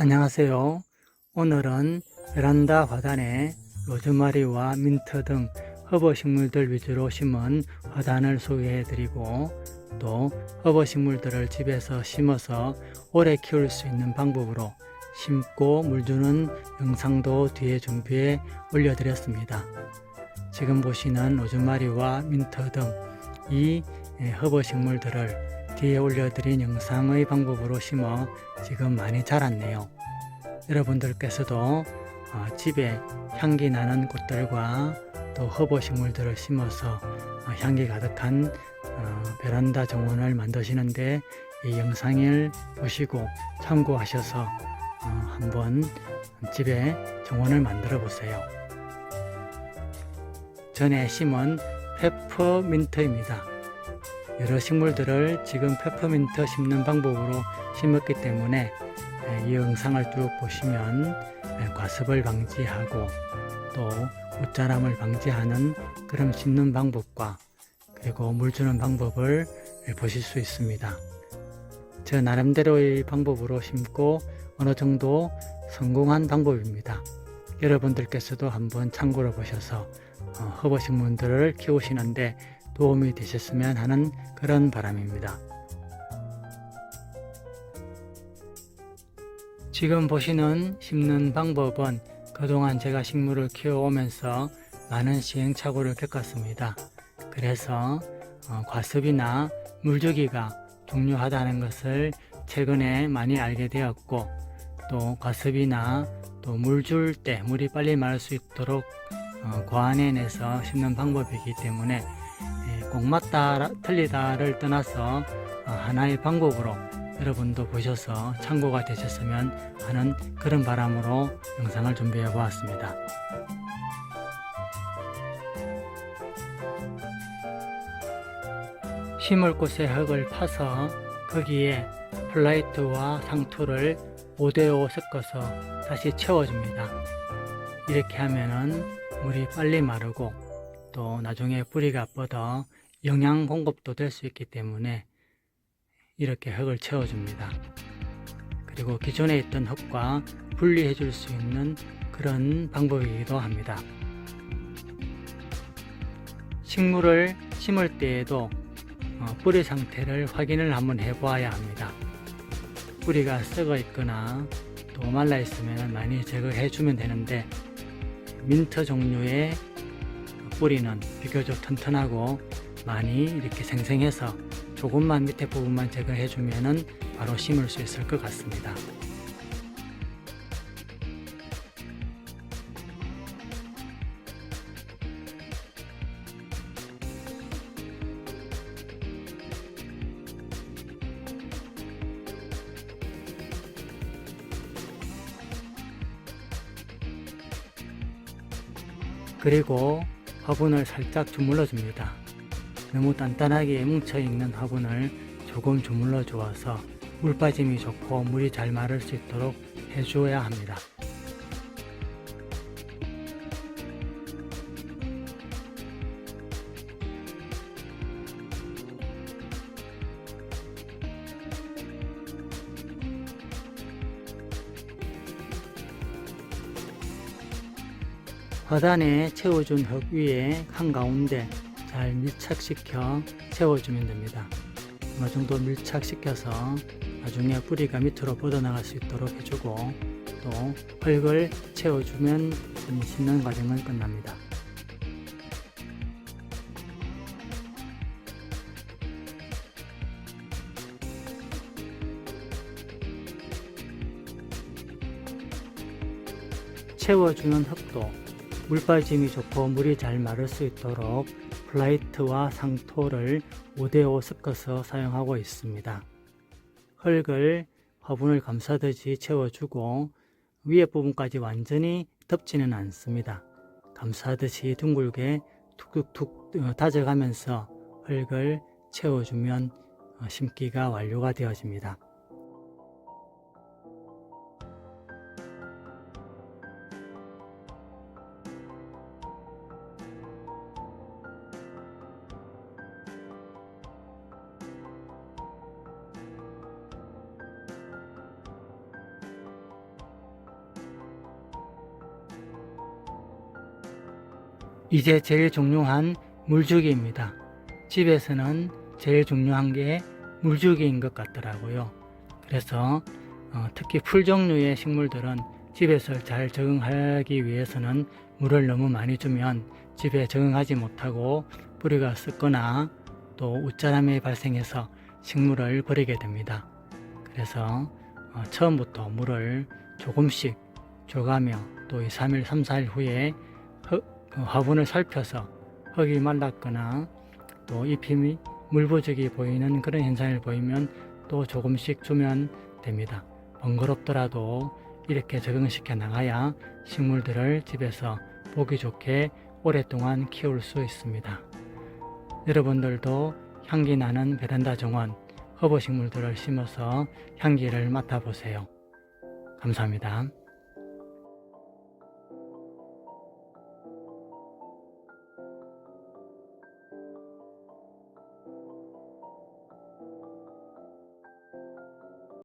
안녕하세요. 오늘은 베란다 화단에 로즈마리와 민트 등 허브 식물들 위주로 심은 화단을 소개해 드리고 또 허브 식물들을 집에서 심어서 오래 키울 수 있는 방법으로 심고 물 주는 영상도 뒤에 준비해 올려드렸습니다. 지금 보시는 로즈마리와 민트 등 이 허브 식물들을 뒤에 올려드린 영상의 방법으로 심어 지금 많이 자랐네요. 여러분들께서도 어, 집에 향기 나는 꽃들과 또 허브 식물들을 심어서 어, 향기 가득한 어, 베란다 정원을 만드시는데 이 영상을 보시고 참고하셔서 어, 한번 집에 정원을 만들어 보세요. 전에 심은 페퍼민트입니다. 여러 식물들을 지금 페퍼민트 심는 방법으로 심었기 때문에 에, 이 영상을 쭉 보시면 에, 과습을 방지하고 또 옷자람을 방지하는 그런 심는 방법과 그리고 물 주는 방법을 에, 보실 수 있습니다. 저 나름대로의 방법으로 심고 어느 정도 성공한 방법입니다. 여러분들께서도 한번 참고로 보셔서 어, 허브 식물들을 키우시는데 도움이 되셨으면 하는 그런 바람입니다. 지금 보시는 심는 방법은 그동안 제가 식물을 키워오면서 많은 시행착오를 겪었습니다. 그래서 어, 과습이나 물주기가 중요하다는 것을 최근에 많이 알게 되었고 또 과습이나 또 물 줄 때 물이 빨리 마를 수 있도록 어, 고안해 내서 심는 방법이기 때문에 예, 꼭 맞다 틀리다를 떠나서 어, 하나의 방법으로 여러분도 보셔서 참고가 되셨으면 하는 그런 바람으로 영상을 준비해 보았습니다. 심을 곳에 흙을 파서 거기에 플라이트와 상토를 5대5 섞어서 다시 채워줍니다. 이렇게 하면은 물이 빨리 마르고 또 나중에 뿌리가 뻗어 영양 공급도 될 수 있기 때문에 이렇게 흙을 채워줍니다. 그리고 기존에 있던 흙과 분리해 줄 수 있는 그런 방법이기도 합니다. 식물을 심을 때에도 어, 뿌리 상태를 확인을 한번 해보아야 합니다. 뿌리가 썩어 있거나 또 말라 있으면 많이 제거해 주면 되는데 민트 종류의 뿌리는 비교적 튼튼하고 많이 이렇게 생생해서 조금만 밑에 부분만 제거해 주면은 바로 심을 수 있을 것 같습니다. 그리고 화분을 살짝 주물러 줍니다. 너무 단단하게 뭉쳐있는 화분을 조금 주물러 주어서 물 빠짐이 좋고 물이 잘 마를 수 있도록 해주어야 합니다. 화단에 채워준 흙 위에 한가운데 잘 밀착시켜 채워주면 됩니다. 어느 정도 밀착시켜서 나중에 뿌리가 밑으로 뻗어나갈 수 있도록 해주고 또 흙을 채워주면 심는 과정은 끝납니다. 채워주는 흙도 물 빠짐이 좋고 물이 잘 마를 수 있도록 플라이트와 상토를 5대5 섞어서 사용하고 있습니다. 흙을 화분을 감싸듯이 채워주고 위에 부분까지 완전히 덮지는 않습니다. 감싸듯이 둥글게 툭툭툭 어, 다져가면서 흙을 채워주면 어, 심기가 완료가 되어집니다. 이제 제일 중요한 물주기입니다. 집에서는 제일 중요한 게 물주기인 것 같더라고요. 그래서 어, 특히 풀 종류의 식물들은 집에서 잘 적응하기 위해서는 물을 너무 많이 주면 집에 적응하지 못하고 뿌리가 썩거나 또 웃자람이 발생해서 식물을 버리게 됩니다. 그래서 어, 처음부터 물을 조금씩 줘가며 또 2, 3일, 3, 4일 후에 화분을 살펴서 흙이 말랐거나 또 잎이 물부족이 보이는 그런 현상을 보이면 또 조금씩 주면 됩니다. 번거롭더라도 이렇게 적응시켜 나가야 식물들을 집에서 보기 좋게 오랫동안 키울 수 있습니다. 여러분들도 향기 나는 베란다 정원 허브 식물들을 심어서 향기를 맡아보세요. 감사합니다.